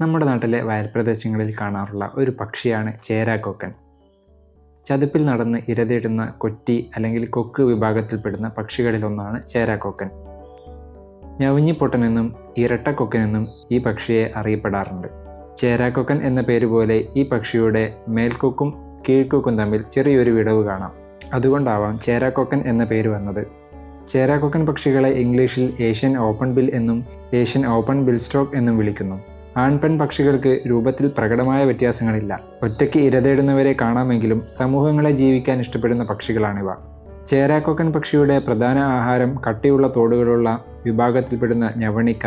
നമ്മുടെ നാട്ടിലെ വയൽപ്രദേശങ്ങളിൽ കാണാറുള്ള ഒരു പക്ഷിയാണ് ചേരാക്കൊക്കൻ. ചതുപ്പിൽ നടന്ന് ഇരതേടുന്ന കൊറ്റി അല്ലെങ്കിൽ കൊക്ക് വിഭാഗത്തിൽപ്പെടുന്ന പക്ഷികളിലൊന്നാണ് ചേരാക്കൊക്കൻ. ഞവിഞ്ഞിപ്പൊട്ടനെന്നും ഇരട്ടക്കൊക്കനെന്നും ഈ പക്ഷിയെ അറിയപ്പെടാറുണ്ട്. ചേരാക്കൊക്കൻ എന്ന പേര് പോലെ ഈ പക്ഷിയുടെ മേൽക്കൊക്കും കീഴ്ക്കൊക്കും തമ്മിൽ ചെറിയൊരു വിടവ് കാണാം. അതുകൊണ്ടാവാം ചേരാക്കൊക്കൻ എന്ന പേര് വന്നത്. ചേരാക്കൊക്കൻ പക്ഷികളെ ഇംഗ്ലീഷിൽ ഏഷ്യൻ ഓപ്പൺ ബിൽ എന്നും ഏഷ്യൻ ഓപ്പൺ ബിൽ സ്റ്റോക്ക് എന്നും വിളിക്കുന്നു. ആൺപെൺ പക്ഷികൾക്ക് രൂപത്തിൽ പ്രകടമായ വ്യത്യാസങ്ങളില്ല. ഒറ്റയ്ക്ക് ഇരതേടുന്നവരെ കാണാമെങ്കിലും സമൂഹങ്ങളെ ജീവിക്കാൻ ഇഷ്ടപ്പെടുന്ന പക്ഷികളാണിവ. ചേരാക്കൊക്കൻ പക്ഷിയുടെ പ്രധാന ആഹാരം കട്ടിയുള്ള തോടുകളുള്ള വിഭാഗത്തിൽപ്പെടുന്ന ഞവണിക്ക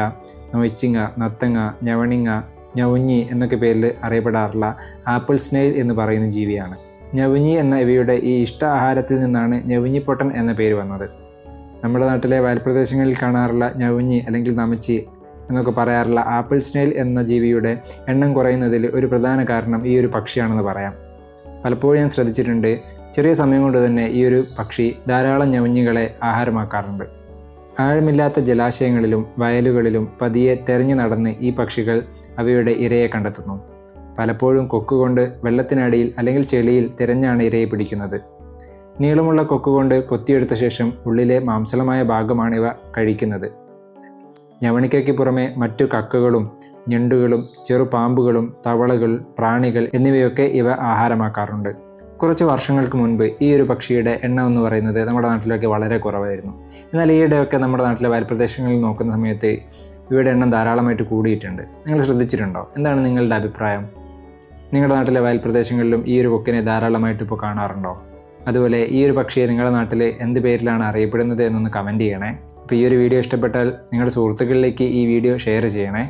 നൊയ്ച്ചിങ്ങ നത്തങ്ങ ഞവണിങ്ങ ഞവുഞ്ഞി എന്നൊക്കെ പേരിൽ അറിയപ്പെടാറുള്ള ആപ്പിൾ സ്നെയിൽ എന്ന് പറയുന്ന ജീവിയാണ്. ഞവുഞ്ഞി എന്ന ഇവയുടെ ഈ ഇഷ്ട ആഹാരത്തിൽ നിന്നാണ് ഞവുഞ്ഞിപ്പൊട്ടൻ എന്ന പേര് വന്നത്. നമ്മുടെ നാട്ടിലെ വയൽപ്രദേശങ്ങളിൽ കാണാറുള്ള ഞവുഞ്ഞി അല്ലെങ്കിൽ നമച്ചി എന്നൊക്കെ പറയാറുള്ള ആപ്പിൾ സ്നെയിൽ എന്ന ജീവിയുടെ എണ്ണം കുറയുന്നതിൽ ഒരു പ്രധാന കാരണം ഈ ഒരു പക്ഷിയാണെന്ന് പറയാം. പലപ്പോഴും ഞാൻ ശ്രദ്ധിച്ചിട്ടുണ്ട് ചെറിയ സമയം കൊണ്ട് തന്നെ ഈ ഒരു പക്ഷി ധാരാളം ഞവഞ്ഞുകളെ ആഹാരമാക്കാറുണ്ട്. ആഴമില്ലാത്ത ജലാശയങ്ങളിലും വയലുകളിലും പതിയെ തെരഞ്ഞു നടന്ന് ഈ പക്ഷികൾ അവയുടെ ഇരയെ കണ്ടെത്തുന്നു. പലപ്പോഴും കൊക്കുകൊണ്ട് വെള്ളത്തിനടിയിൽ അല്ലെങ്കിൽ ചെളിയിൽ തിരഞ്ഞാണ് ഇരയെ പിടിക്കുന്നത്. നീളമുള്ള കൊക്കുകൊണ്ട് കൊത്തിയെടുത്ത ശേഷം ഉള്ളിലെ മാംസളമായ ഭാഗമാണ് ഇവ കഴിക്കുന്നത്. ഞവണിക്കയ്ക്ക് പുറമെ മറ്റു കക്കകളും ഞണ്ടുകളും ചെറുപാമ്പുകളും തവളകൾ പ്രാണികൾ എന്നിവയൊക്കെ ഇവ ആഹാരമാക്കാറുണ്ട്. കുറച്ച് വർഷങ്ങൾക്ക് മുൻപ് ഈ ഒരു പക്ഷിയുടെ എണ്ണം എന്ന് പറയുന്നത് നമ്മുടെ നാട്ടിലൊക്കെ വളരെ കുറവായിരുന്നു. എന്നാൽ ഈയിടെയൊക്കെ നമ്മുടെ നാട്ടിലെ വയൽപ്രദേശങ്ങളിൽ നോക്കുന്ന സമയത്ത് ഇവയുടെ എണ്ണം ധാരാളമായിട്ട് കൂടിയിട്ടുണ്ട്. നിങ്ങൾ ശ്രദ്ധിച്ചിട്ടുണ്ടോ? എന്താണ് നിങ്ങളുടെ അഭിപ്രായം? നിങ്ങളുടെ നാട്ടിലെ വയൽപ്രദേശങ്ങളിലും ഈ ഒരു കൊക്കിനെ ധാരാളമായിട്ട് ഇപ്പോൾ കാണാറുണ്ടോ? അതുപോലെ ഈ ഒരു പക്ഷിയെ നിങ്ങളുടെ നാട്ടിൽ എന്ത് പേരിലാണ് അറിയപ്പെടുന്നത് എന്നൊന്ന് കമന്റ് ചെയ്യണേ. അപ്പോൾ ഈ ഒരു വീഡിയോ ഇഷ്ടപ്പെട്ടാൽ നിങ്ങളുടെ സുഹൃത്തുക്കളിലേക്ക് ഈ വീഡിയോ ഷെയർ ചെയ്യണേ.